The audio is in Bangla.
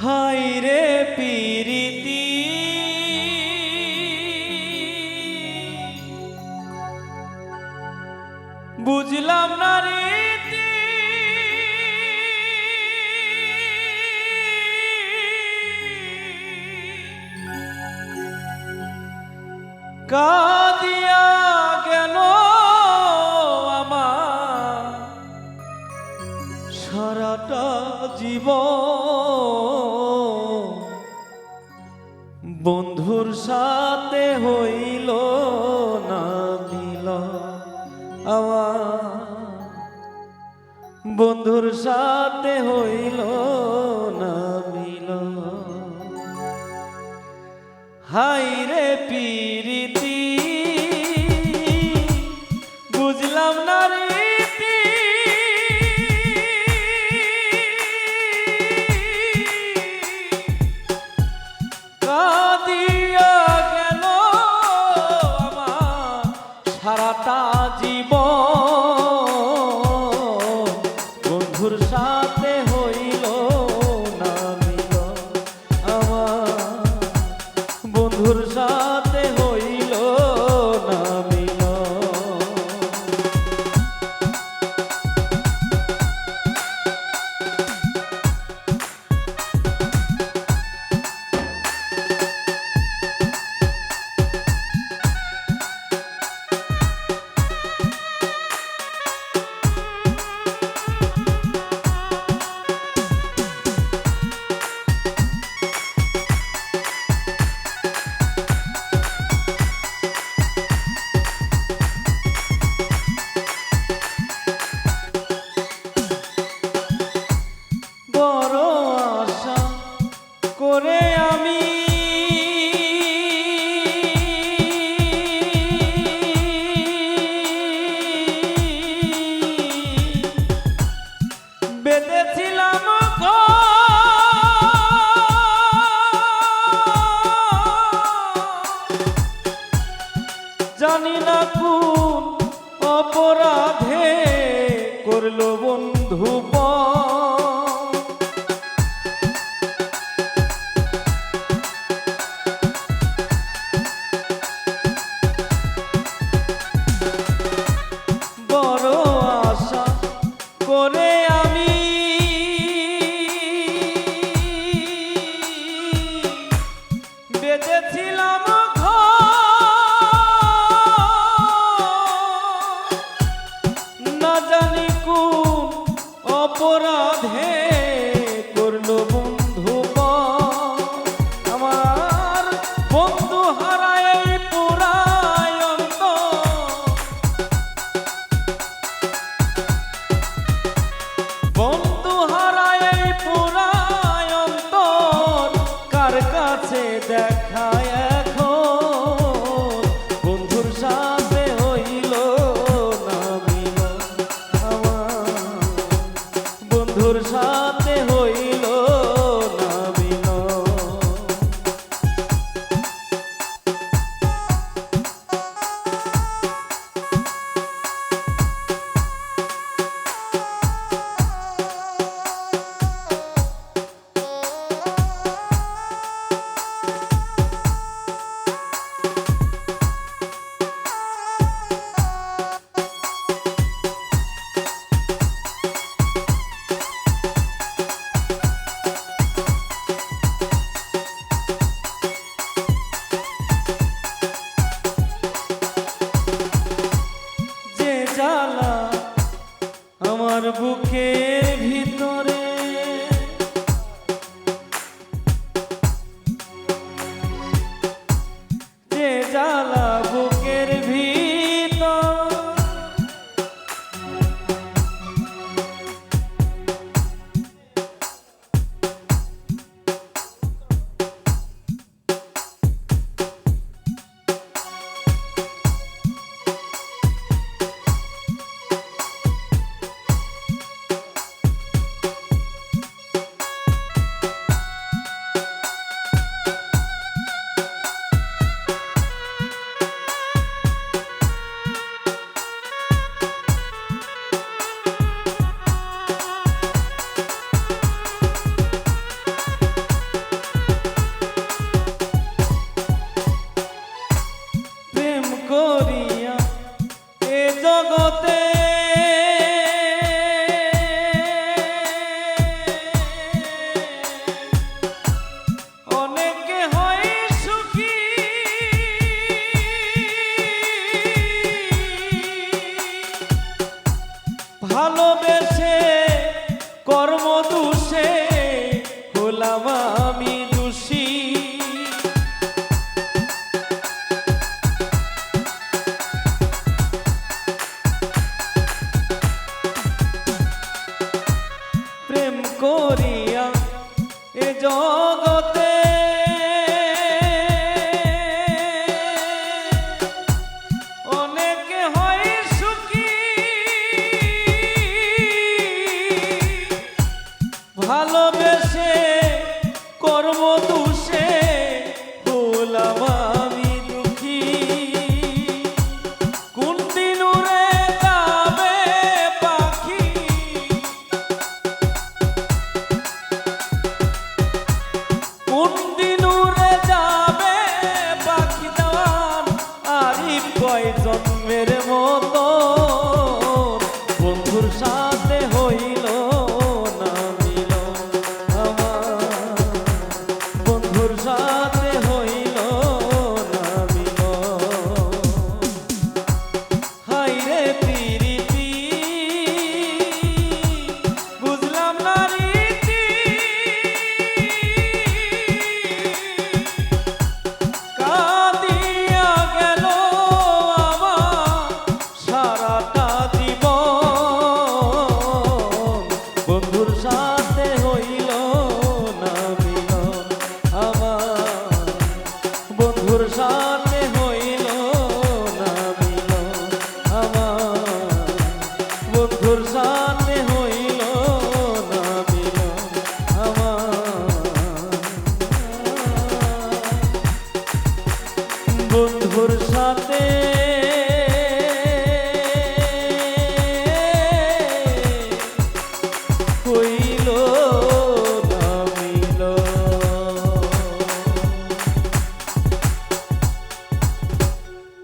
হাই রে পিরিতি। বুঝলাম না রীতি। কাদিয়া দিব বন্ধুর সাথে হইল না মিল। আমার বন্ধুর সাথে হইল বন্ধুর সাথে কাছে দেখা করিয়া এ জগতে